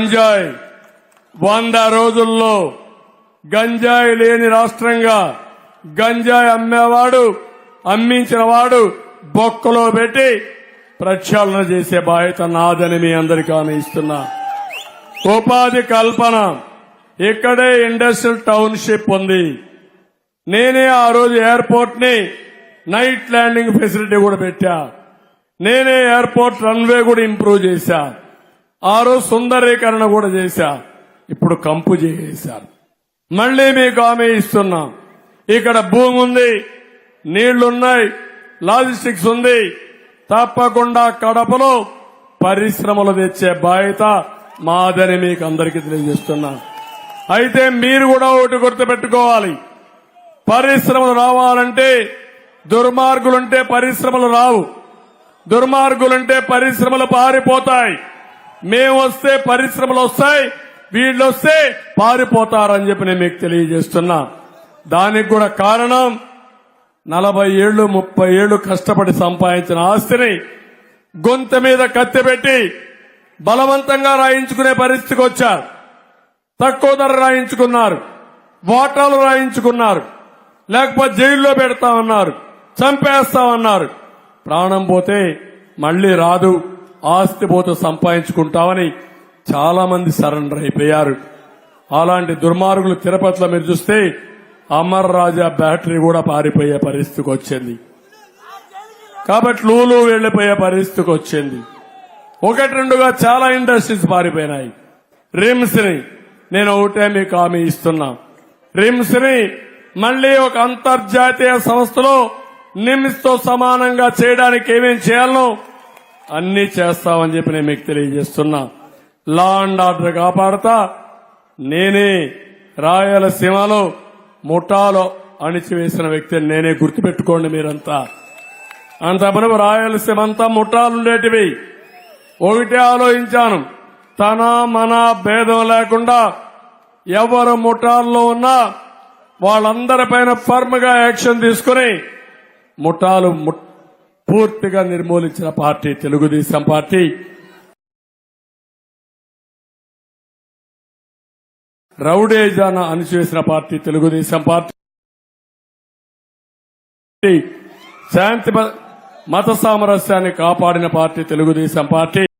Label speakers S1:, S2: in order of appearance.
S1: గంజాయి. వంద రోజుల్లో గంజాయి లేని రాష్ట్రంగా గంజాయి అమ్మేవాడు అమ్మించిన వాడు బొక్కలో పెట్టి ప్రక్షాళన చేసే బాధ్యత నాదని మీ అందరికీ ఆమె ఇస్తున్నా. ఉపాధి కల్పన. ఇక్కడే ఇండస్ట్రియల్ టౌన్షిప్ ఉంది. నేనే ఆ రోజు ఎయిర్పోర్ట్ని నైట్ ల్యాండింగ్ ఫెసిలిటీ కూడా పెట్టా. నేనే ఎయిర్పోర్ట్ రన్వే కూడా ఇంప్రూవ్ చేశా. ఆ రోజు సుందరీకరణ కూడా చేశా. ఇప్పుడు కంపు చేశారు మళ్ళీ మీకు ఆమె ఇస్తున్నా. ఇక్కడ భూమి ఉంది నీళ్ళున్నాయి లాజిస్టిక్స్ ఉంది. తప్పకుండా కడపలో పరిశ్రమలు తెచ్చే బాధ్యత మాదని మీకు అందరికీ తెలియజేస్తున్నా. అయితే మీరు కూడా ఒకటి గుర్తుపెట్టుకోవాలి. పరిశ్రమలు రావాలంటే దుర్మార్గులుంటే పరిశ్రమలు రావు. దుర్మార్గులుంటే పరిశ్రమలు పారిపోతాయి. మేము వస్తే పరిశ్రమలు వస్తాయి వీళ్ళు వస్తే పారిపోతారని చెప్పి నేను మీకు తెలియజేస్తున్నా. దానికి కూడా కారణం నలభై ఏళ్ళు ముప్పై ఏళ్ళు కష్టపడి సంపాదించిన ఆస్తిని గొంత మీద కత్తిపెట్టి బలవంతంగా రాయించుకునే పరిస్థితికి వచ్చారు. తక్కువ ధర రాయించుకున్నారు వాటాలు రాయించుకున్నారు లేకపోతే జైల్లో పెడతామన్నారు చంపేస్తామన్నారు. ప్రాణం పోతే మళ్ళీ రాదు. ఆస్తిపోత సంపాదించుకుంటామని చాలా మంది సరెండర్ అయిపోయారు. అలాంటి దుర్మార్గులు తిరుపతిలో మీరు చూస్తే అమర్ రాజా బ్యాటరీ కూడా పారిపోయే పరిస్థితికి వచ్చింది. కాబట్టి లూలు వెళ్ళిపోయే పరిస్థితికి వచ్చింది. ఒకటి రెండుగా చాలా ఇండస్ట్రీస్ పారిపోయినాయి. రిమ్స్ని నేను ఒకటే మీకు హామీ ఇస్తున్నా. రిమ్స్ని మళ్ళీ ఒక అంతర్జాతీయ సంస్థలో నిమ్స్తో సమానంగా చేయడానికి ఏమేం చేయాలనో అన్ని చేస్తామని చెప్పి నేను మీకు తెలియజేస్తున్నా. లా అండ్ ఆర్డర్ కాపాడతా. నేనే రాయలసీమలో ముఠాలో అణిచివేసిన వ్యక్తిని నేనే గుర్తుపెట్టుకోండి మీరంతా. అంత మనము రాయలసీమ అంతా ముఠాలుండేటివి ఒకటే ఆలోచించాను. తన మన భేదం లేకుండా ఎవరు ముఠాల్లో ఉన్నా వాళ్ళందరిపైన ఫర్మ్గా యాక్షన్ తీసుకుని ముఠాలు పూర్తిగా నిర్మూలించిన పార్టీ తెలుగుదేశం పార్టీ. రౌడేజాన అణిచివేసిన పార్టీ తెలుగుదేశం పార్టీ. శాంతి మత సామరస్యాన్ని కాపాడిన పార్టీ తెలుగుదేశం పార్టీ.